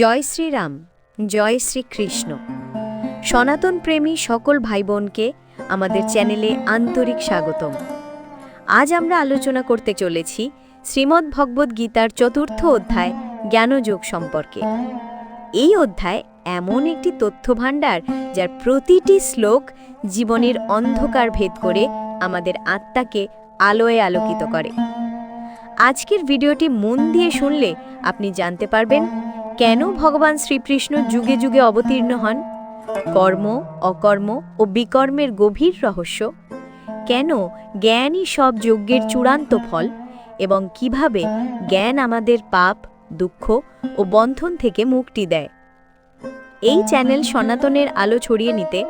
জয় শ্রীরাম, জয় শ্রীকৃষ্ণ। সনাতন প্রেমী সকল ভাই বোনকে আমাদের চ্যানেলে আন্তরিক স্বাগতম। আজ আমরা আলোচনা করতে চলেছি শ্রীমদ্ ভগবদ্ গীতার চতুর্থ অধ্যায়, জ্ঞানযোগ সম্পর্কে। এই অধ্যায় এমন একটি তথ্যভাণ্ডার যার প্রতিটি শ্লোক জীবনের অন্ধকার ভেদ করে আমাদের আত্মাকে আলোয় আলোকিত করে। আজকের ভিডিওটি মন দিয়ে শুনলে আপনি জানতে পারবেন কেন ভগবান শ্রীকৃষ্ণ যুগে যুগে অবতীর্ণ হন? কর্ম, অকর্ম ও বিকর্মের গভীর রহস্য। কেন জ্ঞানই সব যজ্ঞের চূড়ান্ত ফল এবং কীভাবে জ্ঞান আমাদের পাপ, দুঃখ ও বন্ধন থেকে মুক্তি দেয়? এই চ্যানেল সনাতনের আলো ছড়িয়ে নিতে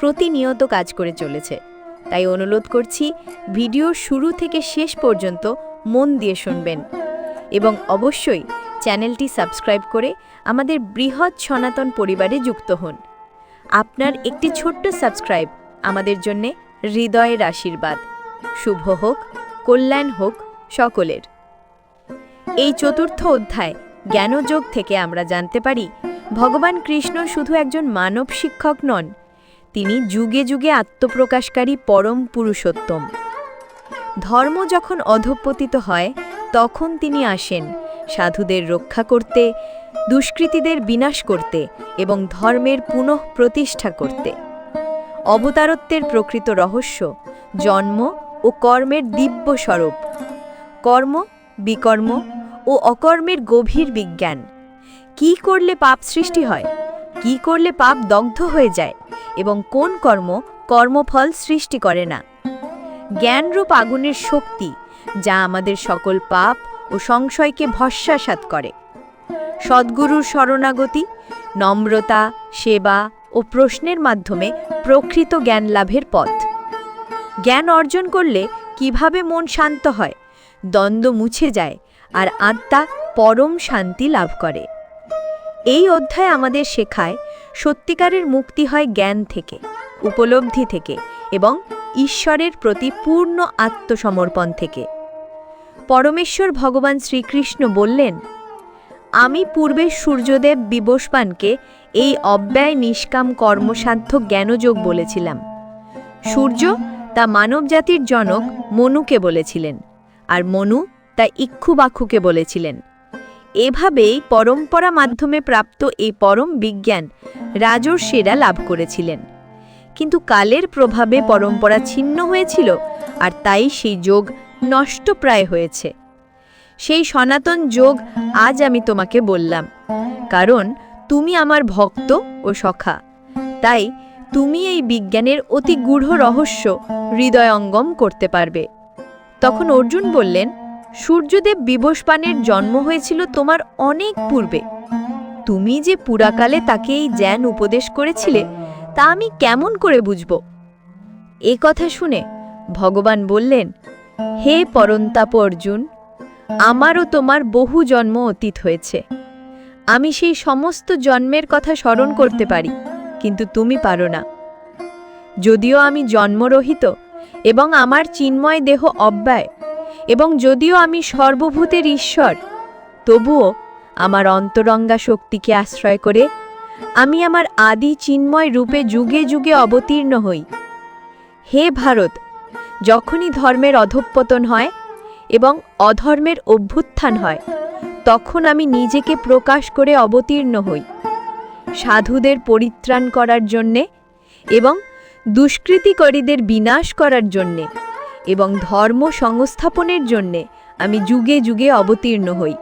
প্রতিনিয়ত কাজ করে চলেছে। তাই অনুরোধ করছি ভিডিও শুরু থেকে শেষ পর্যন্ত মন দিয়ে শুনবেন এবং অবশ্যই চ্যানেলটি সাবস্ক্রাইব করে আমাদের বৃহৎ সনাতন পরিবারে যুক্ত হন। আপনার একটি ছোট্ট সাবস্ক্রাইব আমাদের জন্যে হৃদয়ের আশীর্বাদ। শুভ হোক, কল্যাণ হোক সকলের। এই চতুর্থ অধ্যায়, জ্ঞানযোগ থেকে আমরা জানতে পারি, ভগবান কৃষ্ণ শুধু একজন মানব শিক্ষক নন, তিনি যুগে যুগে আত্মপ্রকাশকারী পরম পুরুষোত্তম। ধর্ম যখন অধঃপতিত হয়, তখন তিনি আসেন সাধুদের রক্ষা করতে, দুষ্কৃতীদের বিনাশ করতে এবং ধর্মের পুনঃ প্রতিষ্ঠা করতে। অবতারত্বের প্রকৃত রহস্য জন্ম ও কর্মের দিব্য স্বরূপ। কর্ম, বিকর্ম ও অকর্মের গভীর বিজ্ঞান। কি করলে পাপ সৃষ্টি হয়? কি করলে পাপ দগ্ধ হয়ে যায়? এবং কোন কর্ম কর্মফল সৃষ্টি করে না? জ্ঞানরূপ আগুনের শক্তি, যা আমাদের সকল পাপ ও সংশয়কে ভস্মাসাত করে। সদ্গুরুর শরণাগতি, নম্রতা, সেবা ও প্রশ্নের মাধ্যমে প্রকৃত জ্ঞান লাভের পথ। জ্ঞান অর্জন করলে কীভাবে মন শান্ত হয়, দ্বন্দ্ব মুছে যায় আর আত্মা পরম শান্তি লাভ করে। এই অধ্যায় আমাদের শেখায় সত্যিকারের মুক্তি হয় জ্ঞান থেকে, উপলব্ধি থেকে এবং ঈশ্বরের প্রতি পূর্ণ আত্মসমর্পণ থেকে। পরমেশ্বর ভগবান শ্রীকৃষ্ণ বললেন, আমি পূর্বে সূর্যদেব বিবস্বানকে এই অব্যয় নিষ্কাম কর্মসাধ্য জ্ঞানযোগ বলেছিলাম। সূর্য তা মানবজাতির জনক মনুকে বলেছিলেন, আর মনু তা ইক্ষুবাক্ষুকে বলেছিলেন। এভাবেই পরম্পরা মাধ্যমে প্রাপ্ত এই পরম বিজ্ঞান রাজর্ষেরা লাভ করেছিলেন। কিন্তু কালের প্রভাবে পরম্পরা ছিন্ন হয়েছিল, আর তাই সেই যোগ নষ্টপ্রায় হয়েছে। সেই সনাতন যোগ আজ আমি তোমাকে বললাম, কারণ তুমি আমার ভক্ত ও সখা। তাই তুমি এই বিজ্ঞানের অতি গূঢ় রহস্য হৃদয়ঙ্গম করতে পারবে। তখন অর্জুন বললেন, সূর্যদেব বিবস্পানের জন্ম হয়েছিল তোমার অনেক পূর্বে। তুমি যে পুরাকালে তাকে এই জ্ঞান উপদেশ করেছিলে, তা আমি কেমন করে বুঝব? এ কথা শুনে ভগবান বললেন হে পরন্তাপ অর্জুন আমারও তোমার বহু জন্ম অতীত হয়েছে। আমি সেই সমস্ত জন্মের কথা স্মরণ করতে পারি, কিন্তু তুমি পারো না। যদিও আমি জন্মরহিত এবং আমার চিন্ময় দেহ অব্যয় এবং যদিও আমি সর্বভূতের ঈশ্বর, তবুও আমার অন্তরঙ্গা শক্তিকে আশ্রয় করে আমি আমার আদি চিন্ময় রূপে যুগে যুগে অবতীর্ণ হই। হে ভারত যখনই ধর্মের অধঃপতন হয় এবং অধর্মের অভ্যুত্থান হয়, তখন আমি নিজেকে প্রকাশ করে অবতীর্ণ হই। সাধুদের পরিত্রাণ করার জন্যে এবং দুষ্কৃতিকারীদের বিনাশ করার জন্যে এবং ধর্ম সংস্থাপনের জন্যে আমি যুগে যুগে অবতীর্ণ হই।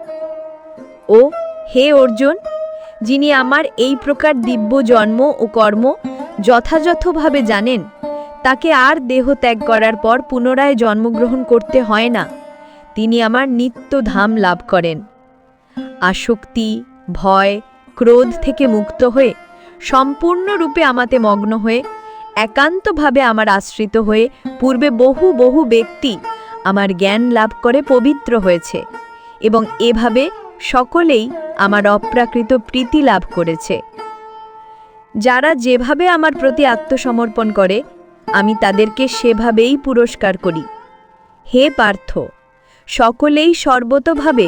ও হে অর্জুন, যিনি আমার এই প্রকার দিব্য জন্ম ও কর্ম যথাযথভাবে জানেন তাকে আর দেহ ত্যাগ করার পর পুনরায় জন্মগ্রহণ করতে হয় না। তিনি আমার নিত্য ধাম লাভ করেন। আসক্তি, ভয়, ক্রোধ থেকে মুক্ত হয়ে, সম্পূর্ণরূপে আমাতে মগ্ন হয়ে, একান্তভাবে আমার আশ্রিত হয়ে, পূর্বে বহু বহু ব্যক্তি আমার জ্ঞান লাভ করে পবিত্র হয়েছে এবং এভাবে সকলেই আমার অপ্রাকৃত প্রীতি লাভ করেছে। যারা যেভাবে আমার প্রতি আত্মসমর্পণ করে আমি তাদেরকে সেভাবেই পুরস্কার করি। হে পার্থ, সকলেই সর্বতভাবে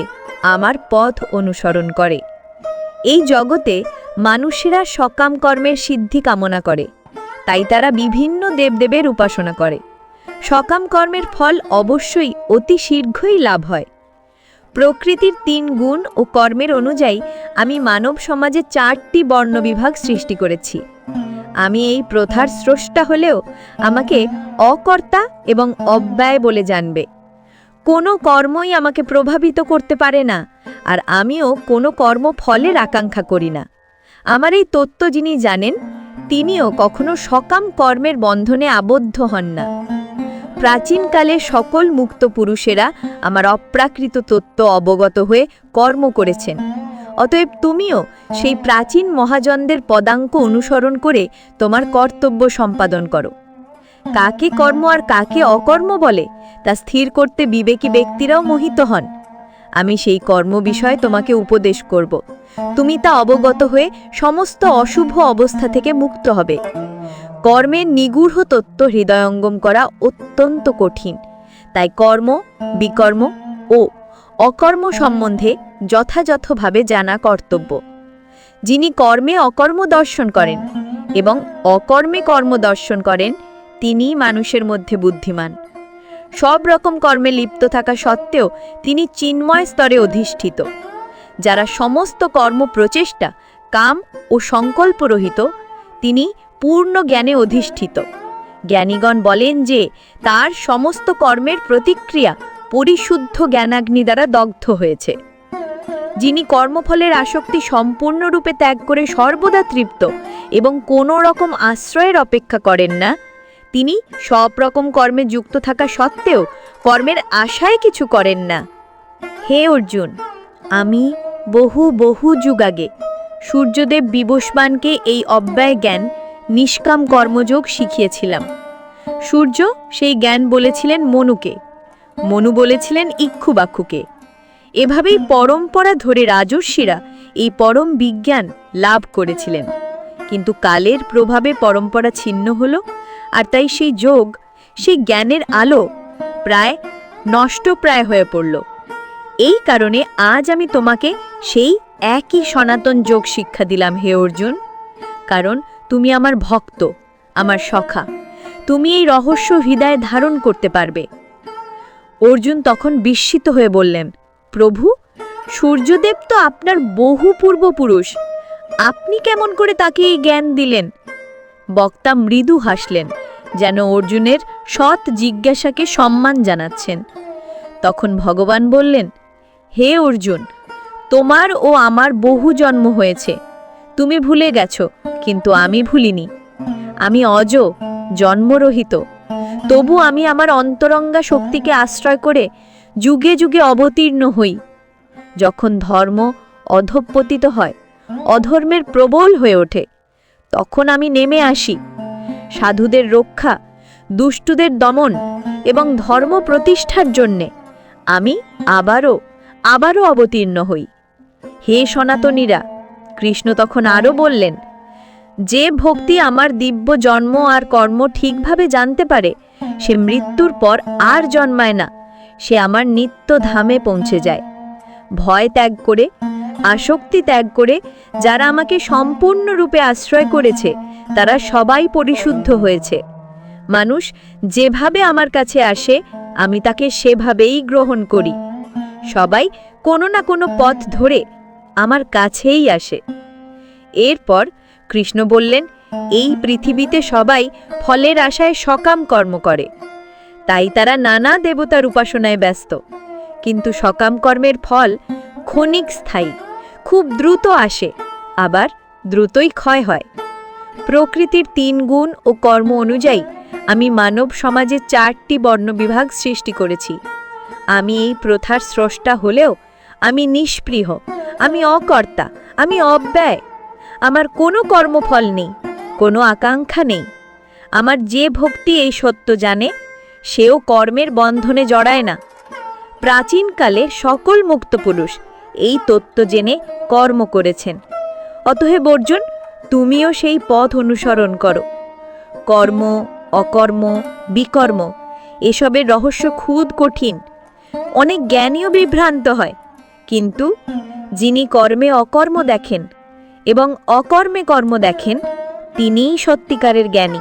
আমার পথ অনুসরণ করে। এই জগতে মানুষেরা সকাম কর্মের সিদ্ধি কামনা করে, তাই তারা বিভিন্ন দেবদেবের উপাসনা করে। সকাম কর্মের ফল অবশ্যই অতি শীঘ্রই লাভ হয়। প্রকৃতির তিন গুণ ও কর্মের অনুযায়ী আমি মানব সমাজে চারটি বর্ণবিভাগ সৃষ্টি করেছি। আমি এই প্রথার স্রষ্টা হলেও আমাকে অকর্তা এবং অব্যয় বলে জানবে। কোনো কর্মই আমাকে প্রভাবিত করতে পারে না, আর আমিও কোনো কর্ম ফলের আকাঙ্ক্ষা করি না। আমার এই তত্ত্ব যিনি জানেন, তিনিও কখনো সকাম কর্মের বন্ধনে আবদ্ধ হন না। প্রাচীনকালে সকল মুক্ত পুরুষেরা আমার অপ্রাকৃত তত্ত্ব অবগত হয়ে কর্ম করেছেন। অতএব তুমিও সেই প্রাচীন মহাজনদের পদাঙ্ক অনুসরণ করে তোমার কর্তব্য সম্পাদন করো। কাকে কর্ম আর কাকে অকর্ম বলে, তা স্থির করতে বিবেকী ব্যক্তিরাও মোহিত হন। আমি সেই কর্ম বিষয়ে তোমাকে উপদেশ করব। তুমি তা অবগত হয়ে সমস্ত অশুভ অবস্থা থেকে মুক্ত হবে। কর্মের নিগূঢ় তত্ত্ব হৃদয়ঙ্গম করা অত্যন্ত কঠিন। তাই কর্ম, বিকর্ম ও অকর্ম সম্বন্ধে যথাযথভাবে জানা কর্তব্য। যিনি কর্মে অকর্ম দর্শন করেন এবং অকর্মে কর্ম দর্শন করেন, তিনিই মানুষের মধ্যে বুদ্ধিমান। সব রকম কর্মে লিপ্ত থাকা সত্ত্বেও তিনি চিন্ময় স্তরে অধিষ্ঠিত, যারা সমস্ত কর্ম প্রচেষ্টা, কাম ও সংকল্পরহিত, তিনি পূর্ণ জ্ঞানে অধিষ্ঠিত। জ্ঞানীগণ বলেন যে, তার সমস্ত কর্মের প্রতিক্রিয়া পরিশুদ্ধ জ্ঞানাগ্নি দ্বারা দগ্ধ হয়েছে। যিনি কর্মফলের আসক্তি সম্পূর্ণরূপে ত্যাগ করে সর্বদা তৃপ্ত এবং কোনো রকম আশ্রয়ের অপেক্ষা করেন না, তিনি সব রকম কর্মে যুক্ত থাকা সত্ত্বেও কর্মের আশায় কিছু করেন না। হে অর্জুন, আমি বহু বহু যুগ আগে সূর্যদেব বিবস্বানকে এই অব্যয় জ্ঞান, নিষ্কাম কর্মযোগ শিখিয়েছিলাম। সূর্য সেই জ্ঞান বলেছিলেন মনুকে মনু বলেছিলেন ইক্ষুবাক্ষুকে। এভাবেই পরম্পরা ধরে রাজস্বীরা এই পরম বিজ্ঞান লাভ করেছিলেন। কিন্তু কালের প্রভাবে পরম্পরা ছিন্ন হলো, আর তাই সেই যোগ, সেই জ্ঞানের আলো প্রায় নষ্টপ্রায় হয়ে পড়ল। এই কারণে আজ আমি তোমাকে সেই একই সনাতন যোগ শিক্ষা দিলাম হে অর্জুন। কারণ তুমি আমার ভক্ত, আমার সখা। তুমি এই রহস্য হৃদয়ে ধারণ করতে পারবে। অর্জুন তখন বিস্মিত হয়ে বললেন, প্রভু, সূর্যদেব তো আপনার বহু পূর্বপুরুষ। আপনি কেমন করে তাকে এই জ্ঞান দিলেন? বক্তা মৃদু হাসলেন, যেন অর্জুনের সৎ জিজ্ঞাসাকে সম্মান জানাচ্ছেন। তখন ভগবান বললেন, হে অর্জুন, তোমার ও আমার বহু জন্ম হয়েছে। তুমি ভুলে গেছো, কিন্তু আমি ভুলিনি। আমি অজ, জন্মরহিত। তবু আমি আমার অন্তরঙ্গা শক্তিকে আশ্রয় করে যুগে যুগে অবতীর্ণ হই। যখন ধর্ম অধঃপতিত হয়, অধর্মের প্রবল হয়ে ওঠে, তখন আমি নেমে আসি। সাধুদের রক্ষা, দুষ্টুদের দমন এবং ধর্ম প্রতিষ্ঠার জন্যে আমি আবারও আবারও অবতীর্ণ হই। হে সনাতনীরা, কৃষ্ণ তখন আরও বললেন, যে ভক্তি আমার দিব্য জন্ম আর কর্ম ঠিকভাবে জানতে পারে সে মৃত্যুর পর আর জন্মায় না। সে আমার নিত্য ধামে পৌঁছে যায়। ভয় ত্যাগ করে, আসক্তি ত্যাগ করে, যারা আমাকে সম্পূর্ণরূপে আশ্রয় করেছে, তারা সবাই পরিশুদ্ধ হয়েছে। মানুষ যেভাবে আমার কাছে আসে, আমি তাকে সেভাবেই গ্রহণ করি। সবাই কোনো না কোনো পথ ধরে আমার কাছেই আসে। এরপর কৃষ্ণ বললেন এই পৃথিবীতে সবাই ফলের আশায় সকাম কর্ম করে। তাই তারা নানা দেবতার উপাসনায় ব্যস্ত। কিন্তু সকাম কর্মের ফল ক্ষণিক স্থায়ী, খুব দ্রুত আসে, আবার দ্রুতই ক্ষয় হয়। প্রকৃতির তিন গুণ ও কর্ম অনুযায়ী আমি মানব সমাজে চারটি বর্ণবিভাগ সৃষ্টি করেছি। আমি এই প্রথার স্রষ্টা হলেও আমি নিষ্পৃহ আমি অকর্তা, আমি অব্যয়। আমার কোনো কর্মফল নেই। কোনো আকাঙ্ক্ষা নেই। আমার যে ভক্তি এই সত্য জানে, সেও কর্মের বন্ধনে জড়ায় না। প্রাচীনকালে সকল মুক্ত পুরুষ এই তত্ত্ব জেনে কর্ম করেছেন। অতএব অর্জুন, তুমিও সেই পথ অনুসরণ করো। কর্ম, অকর্ম, বিকর্ম, এসবের রহস্য খুদ কঠিন। অনেক জ্ঞানীও বিভ্রান্ত হয়। কিন্তু যিনি কর্মে অকর্ম দেখেন এবং অকর্মে কর্ম দেখেন তিনিই সত্যিকারের জ্ঞানী।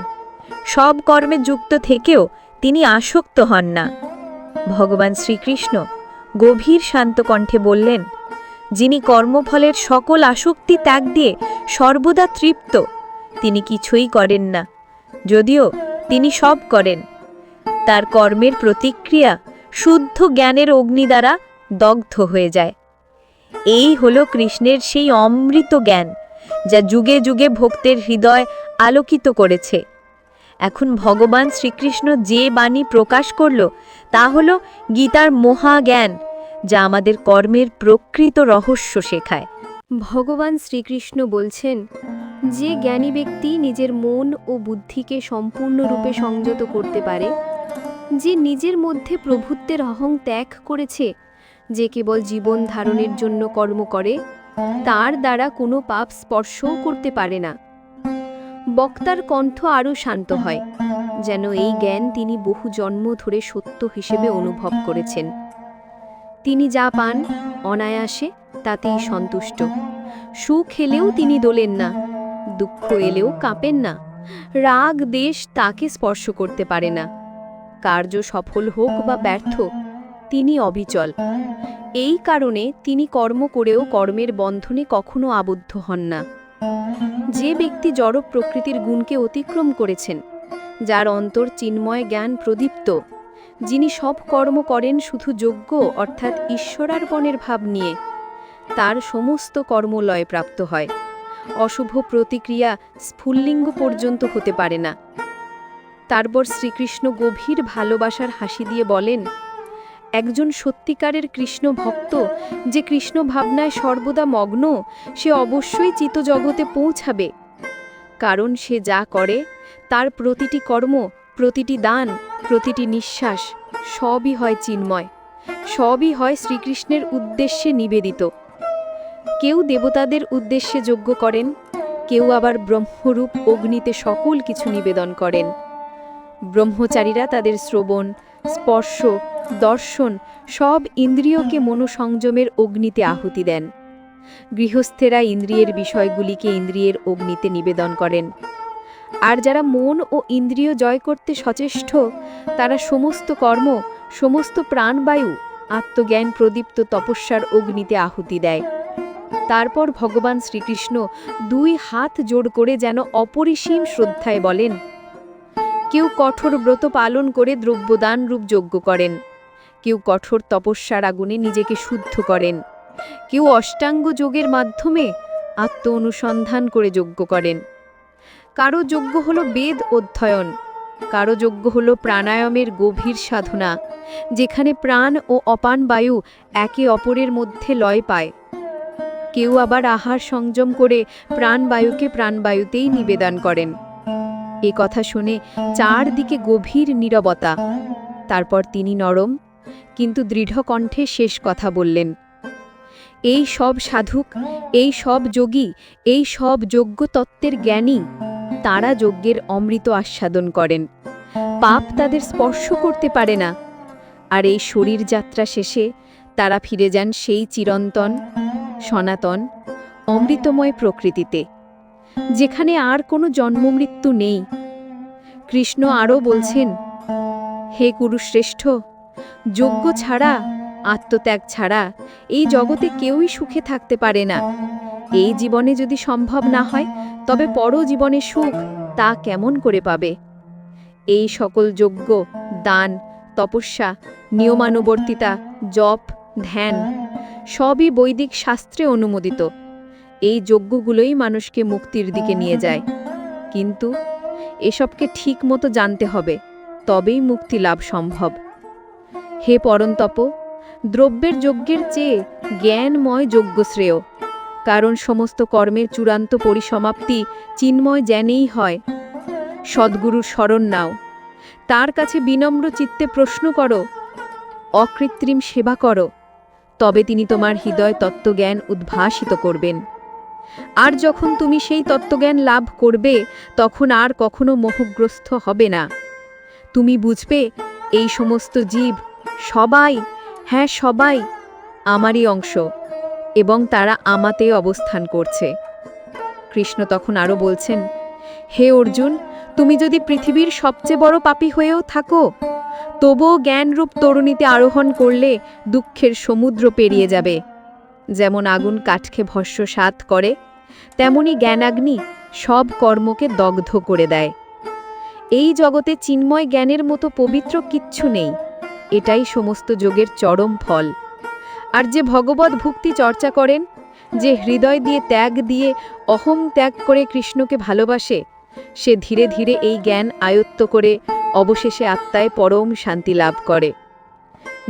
সব কর্মে যুক্ত থেকেও তিনি আসক্ত হন না। ভগবান শ্রীকৃষ্ণ গভীর শান্ত কণ্ঠে বললেন, যিনি কর্মফলের সকল আসক্তি ত্যাগ দিয়ে সর্বদা তৃপ্ত, তিনি কিছুই করেন না। যদিও তিনি সব করেন। তার কর্মের প্রতিক্রিয়া শুদ্ধ জ্ঞানের অগ্নি দ্বারা দগ্ধ হয়ে যায়। এই হলো কৃষ্ণের সেই অমৃত জ্ঞান। যা যুগে যুগে ভক্তের হৃদয় আলোকিত করেছে। এখন ভগবান শ্রীকৃষ্ণ যে বাণী প্রকাশ করল, তা হল গীতার মহাজ্ঞান যা আমাদের কর্মের প্রকৃত রহস্য শেখায়। ভগবান শ্রীকৃষ্ণ বলছেন, যে জ্ঞানী ব্যক্তি নিজের মন ও বুদ্ধিকে সম্পূর্ণরূপে সংযত করতে পারে, যে নিজের মধ্যে প্রভুত্বের অহং ত্যাগ করেছে, যে কেবল জীবন ধারণের জন্য কর্ম করে তার দ্বারা কোনো পাপ স্পর্শও করতে পারে না। বক্তার কণ্ঠ আরও শান্ত হয়, যেন এই জ্ঞান তিনি বহু জন্ম ধরে সত্য হিসেবে অনুভব করেছেন। তিনি যা পান, অনায়াসে তাতেই সন্তুষ্ট। সুখ এলেও তিনি দোলেন না, দুঃখ এলেও কাঁপেন না, রাগ, দেশ তাকে স্পর্শ করতে পারে না। কার্য সফল হোক বা ব্যর্থ তিনি অবিচল। এই কারণে তিনি কর্ম করেও কর্মের বন্ধনে কখনো আবদ্ধ হন না। যে ব্যক্তি জড় প্রকৃতির গুণকে অতিক্রম করেছেন, যার অন্তর চিন্ময় জ্ঞান প্রদীপ্ত, যিনি সব কর্ম করেন শুধু যোগ্য অর্থাৎ ঈশ্বরার্পণের ভাব নিয়ে, তার সমস্ত কর্মলয় প্রাপ্ত হয়। অশুভ প্রতিক্রিয়া স্ফুল্লিঙ্গ পর্যন্ত হতে পারে না। তারপর শ্রীকৃষ্ণ গভীর ভালোবাসার হাসি দিয়ে বলেন একজন সত্যিকারের কৃষ্ণ ভক্ত যে কৃষ্ণ ভাবনায় সর্বদা মগ্ন, সে অবশ্যই চিতজগতে পৌঁছাবে। কারণ সে যা করে, তার প্রতিটি কর্ম, প্রতিটি দান, প্রতিটি নিঃশ্বাস, সবই হয় চিন্ময়, সবই হয় শ্রীকৃষ্ণের উদ্দেশ্যে নিবেদিত। কেউ দেবতাদের উদ্দেশ্যে যজ্ঞ করেন, কেউ আবার ব্রহ্মরূপ অগ্নিতে সকল কিছু নিবেদন করেন। ব্রহ্মচারীরা তাদের শ্রবণ স্পর্শ, দর্শন সব ইন্দ্রিয়কে মনোসংযমের অগ্নিতে আহুতি দেন। গৃহস্থেরা ইন্দ্রিয়ের বিষয়গুলিকে ইন্দ্রিয়ের অগ্নিতে নিবেদন করেন। আর যারা মন ও ইন্দ্রিয় জয় করতে সচেষ্ট, তারা সমস্ত কর্ম, সমস্ত প্রাণবায়ু, আত্মজ্ঞান প্রদীপ্ত তপস্যার অগ্নিতে আহুতি দেয়। তারপর ভগবান শ্রীকৃষ্ণ দুই হাত জোড় করে যেন অপরিসীম শ্রদ্ধায় বলেন কেউ কঠোর ব্রত পালন করে দ্রব্যদান রূপ যজ্ঞ করেন। কেউ কঠোর তপস্যার আগুনে নিজেকে শুদ্ধ করেন। কেউ অষ্টাঙ্গ যোগের মাধ্যমে আত্ম অনুসন্ধান করে যজ্ঞ করেন। কারও যজ্ঞ হলো বেদ অধ্যয়ন, কারও যজ্ঞ হলো প্রাণায়ামের গভীর সাধনা, যেখানে প্রাণ ও অপান বায়ু একে অপরের মধ্যে লয় পায়। কেউ আবার আহার সংযম করে প্রাণবায়ুকে প্রাণবায়ুতেই নিবেদন করেন। এ কথা শুনে চারদিকে গভীর নীরবতা। তারপর তিনি নরম, কিন্তু দৃঢ় কণ্ঠে শেষ কথা বললেন, এই সব সাধুক, এই সব যোগী, এই সব যোগ্য তত্ত্বের জ্ঞানী, তারা যজ্ঞের অমৃত আস্বাদন করেন। পাপ তাদের স্পর্শ করতে পারে না। আর এই শরীর যাত্রা শেষে তারা ফিরে যান সেই চিরন্তন, সনাতন, অমৃতময় প্রকৃতিতে। যেখানে আর কোনো জন্মমৃত্যু নেই। কৃষ্ণ আরও বলছেন, হে কুরুশ্রেষ্ঠ যোগ্য ছাড়া, আত্মত্যাগ ছাড়া এই জগতে কেউই সুখে থাকতে পারে না। এই জীবনে যদি সম্ভব না হয়, তবে পরজীবনে সুখ তা কেমন করে পাবে? এই সকল যজ্ঞ, দান, তপস্যা, নিয়মানুবর্তিতা, জপ, ধ্যান সবই বৈদিক শাস্ত্রে অনুমোদিত। এই যজ্ঞগুলোই মানুষকে মুক্তির দিকে নিয়ে যায়। কিন্তু এসবকে ঠিক মতো জানতে হবে, তবেই মুক্তি লাভ সম্ভব। হে পরন্তপ, দ্রব্যের যজ্ঞের চেয়ে জ্ঞানময় যজ্ঞ শ্রেয়, কারণ সমস্ত কর্মের চূড়ান্ত পরিসমাপ্তি চিন্ময় জ্ঞানেই হয়। সদ্গুরুর শরণ নাও, তার কাছে বিনম্র চিত্তে প্রশ্ন করো, অকৃত্রিম সেবা করো, তবে তিনি তোমার হৃদয় তত্ত্বজ্ঞান উদ্ভাসিত করবেন। আর যখন তুমি সেই তত্ত্বজ্ঞান লাভ করবে, তখন আর কখনো মোহগ্রস্ত হবে না। তুমি বুঝবে, এই সমস্ত জীব সবাই হ্যাঁ সবাই, আমারই অংশ এবং তারা আমাতে অবস্থান করছে। কৃষ্ণ তখন আরও বলছেন, হে অর্জুন, তুমি যদি পৃথিবীর সবচেয়ে বড় পাপী হয়েও থাকো, তবুও জ্ঞানরূপ তরুণীতে আরোহণ করলে দুঃখের সমুদ্র পেরিয়ে যাবে। যেমন আগুন কাঠকে ভস্য সাত করে, তেমনি জ্ঞানাগ্নি সব কর্মকে দগ্ধ করে দেয়। এই জগতে চিন্ময় জ্ঞানের মতো পবিত্র কিচ্ছু নেই, এটাই সমস্ত যোগের চরম ফল। আর যে ভগবত ভক্তি চর্চা করেন, যে হৃদয় দিয়ে ত্যাগ দিয়ে অহম ত্যাগ করে কৃষ্ণকে ভালোবাসে, সে ধীরে ধীরে এই জ্ঞান আয়ত্ত করে অবশেষে আত্মায় পরম শান্তি লাভ করে।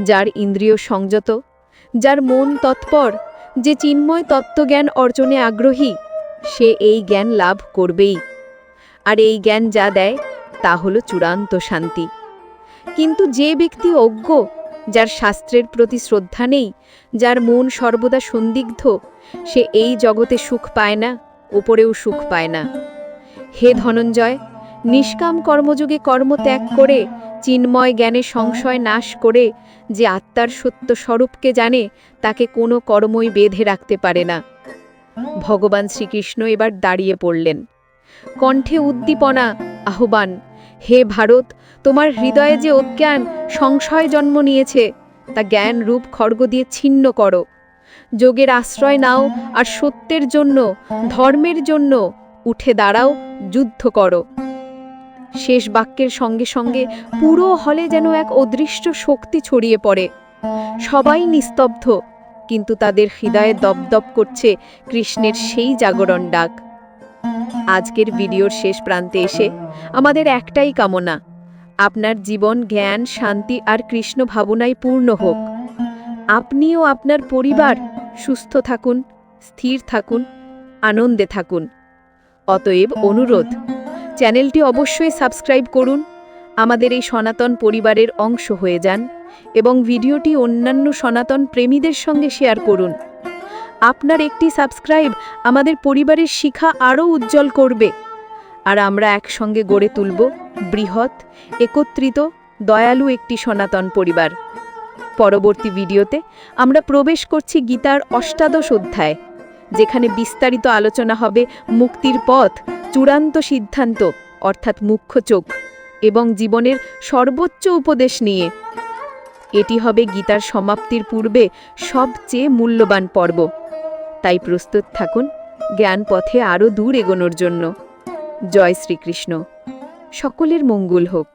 যার ইন্দ্রিয় সংযত যার মন তৎপর, যে চিন্ময় তত্ত্বজ্ঞান অর্জনে আগ্রহী, সে এই জ্ঞান লাভ করবেই। আর এই জ্ঞান যা দেয়, তা হল চূড়ান্ত শান্তি। কিন্তু যে ব্যক্তি অজ্ঞ, যার শাস্ত্রের প্রতি শ্রদ্ধা নেই, যার মন সর্বদা সন্দিগ্ধ, সে এই জগতে সুখ পায় না, ওপরেও সুখ পায় না। হে ধনঞ্জয়, নিষ্কাম কর্মযোগে কর্ম ত্যাগ করে চিন্ময় জ্ঞানে সংশয় নাশ করে যে আত্মার সত্য স্বরূপকে জানে, তাকে কোনো কর্মই বেঁধে রাখতে পারে না। ভগবান শ্রীকৃষ্ণ এবার দাঁড়িয়ে পড়লেন। কণ্ঠে উদ্দীপনা, আহ্বান, হে ভারত, তোমার হৃদয়ে যে অজ্ঞান, সংশয় জন্ম নিয়েছে, তা জ্ঞান রূপ খড়গ দিয়ে ছিন্ন করো। যোগের আশ্রয় নাও আর সত্যের জন্য, ধর্মের জন্য উঠে দাঁড়াও, যুদ্ধ করো। শেষ বাক্যের সঙ্গে সঙ্গে পুরো হলে যেন এক অদৃষ্ট শক্তি ছড়িয়ে পড়ে। সবাই নিস্তব্ধ, কিন্তু তাদের হৃদয়ে দপদপ করছে কৃষ্ণের সেই জাগরণ ডাক। আজকের ভিডিওর শেষ প্রান্তে এসে আমাদের একটাই কামনা, আপনার জীবন, জ্ঞান, শান্তি আর কৃষ্ণ ভাবনায় পূর্ণ হোক। আপনিও আপনার পরিবার সুস্থ থাকুন, স্থির থাকুন, আনন্দে থাকুন। অতএব অনুরোধ চ্যানেলটি অবশ্যই সাবস্ক্রাইব করুন, আমাদের এই সনাতন পরিবারের অংশ হয়ে যান এবং ভিডিওটি অন্যান্য সনাতন প্রেমীদের সঙ্গে শেয়ার করুন। আপনার একটি সাবস্ক্রাইব আমাদের পরিবারের শিখা আরও উজ্জ্বল করবে। আর আমরা একসঙ্গে গড়ে তুলব বৃহৎ, একত্রিত, দয়ালু একটি সনাতন পরিবার। পরবর্তী ভিডিওতে আমরা প্রবেশ করছি গীতার অষ্টাদশ অধ্যায়, যেখানে বিস্তারিত আলোচনা হবে মুক্তির পথ চূড়ান্ত সিদ্ধান্ত, অর্থাৎ মুখ্য চোখ, এবং জীবনের সর্বোচ্চ উপদেশ নিয়ে। এটি হবে গীতার সমাপ্তির পূর্বে সবচেয়ে মূল্যবান পর্ব। তাই প্রস্তুত থাকুন জ্ঞান পথে আরও দূর এগোনোর জন্য। জয় শ্রীকৃষ্ণ। সকলের মঙ্গল হোক।